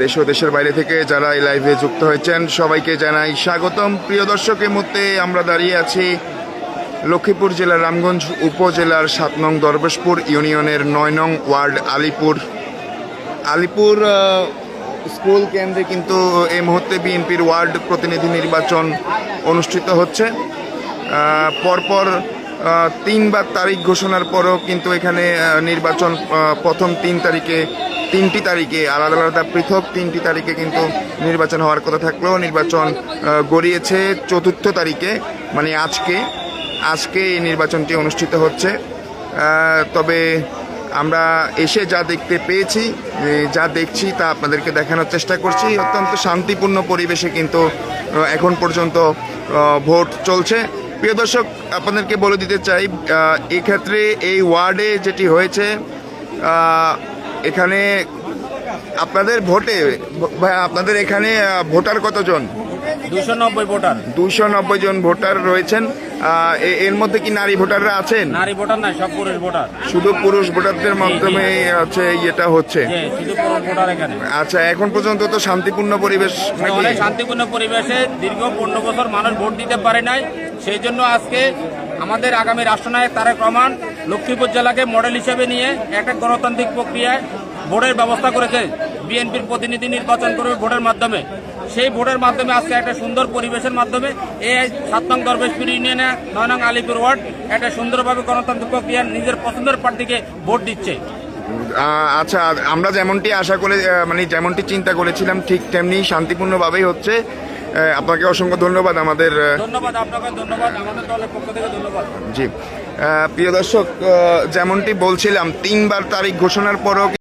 দেশ ও দেশের বাইরে থেকে যারা এই লাইভে যুক্ত হয়েছেন, সবাইকে জানাই স্বাগতম। প্রিয় দর্শকের মধ্যে আমরা দাঁড়িয়ে আছি লক্ষ্মীপুর জেলার রামগঞ্জ উপজেলার সাত নং দরবেশপুর ইউনিয়নের নয় নং ওয়ার্ড আলিপুর। আলিপুর স্কুল কেন্দ্রে কিন্তু এই মুহূর্তে বিএনপির ওয়ার্ড প্রতিনিধি নির্বাচন অনুষ্ঠিত হচ্ছে। পরপর তিনবার তারিখ ঘোষণার পরও কিন্তু এখানে নির্বাচন প্রথম তিন তারিখে, তিনটি তারিখে, আলাদা আলাদা পৃথক তিনটি তারিখে কিন্তু নির্বাচন হওয়ার কথা থাকলেও নির্বাচন গড়িয়েছে চতুর্থ তারিখে মানে আজকে আজকে এই নির্বাচনটি অনুষ্ঠিত হচ্ছে। তবে আমরা এসে যা দেখতে পেয়েছি, যা দেখছি তা আপনাদেরকে দেখানোর চেষ্টা করছি। অত্যন্ত শান্তিপূর্ণ পরিবেশে কিন্তু এখন পর্যন্ত ভোট চলছে। প্রিয় দর্শক আপনাদেরকে বলে দিতে চাই এক্ষেত্রে এই ওয়ার্ডে যেটি হয়েছে এখানে আপনাদের ভোটে ভাই আপনাদের এখানে ভোটার কতজন? দুশো নব্বই ভোটার। দুইশো নব্বই জন ভোটার রয়েছেন। এর মধ্যে কি নারী ভোটাররা আছেন? নারী ভোটার নাই সব পুরুষ ভোটার। শুধু পুরুষ ভোটারদের মাধ্যমে হচ্ছে ইয়েটা হচ্ছে? আচ্ছা এখন পর্যন্ত তো শান্তিপূর্ণ পরিবেশ শান্তিপূর্ণ পরিবেশে দীর্ঘ পনেরো বছর মানুষ ভোট দিতে পারে নাই। সেই জন্য আজকে আমাদের আগামী রাষ্ট্রনায়ক তারেক রহমান লক্ষ্মীপুর জেলাকে মডেল হিসেবে নিয়ে একটা গণতান্ত্রিক প্রক্রিয়ায় ভোটের ব্যবস্থা করেছে। বিএনপির প্রতিনিধি নির্বাচন করবে ভোটের মাধ্যমে। সেই ভোটের মাধ্যমে আজকে একটা সুন্দর পরিবেশের মাধ্যমে এই সাত নং দরবেশপুর ইউনিয়নে নয় নং আলিপুর ওয়ার্ড একটা সুন্দরভাবে গণতান্ত্রিক প্রক্রিয়া নিজের পছন্দের প্রার্থীকে ভোট দিচ্ছে। আচ্ছা আমরা যেমনটি আশা করে মানে যেমনটি চিন্তা করেছিলাম, ঠিক তেমনি শান্তিপূর্ণভাবেই হচ্ছে। আপনাকে অসংখ্য ধন্যবাদ আমাদের আহ, ধন্যবাদ আপনাকে ধন্যবাদ। আমাদের দলের পক্ষ থেকে ধন্যবাদ। জি। প্রিয় দর্শক যেমনটি বলছিলাম তিনবার তারিখ ঘোষণার পরও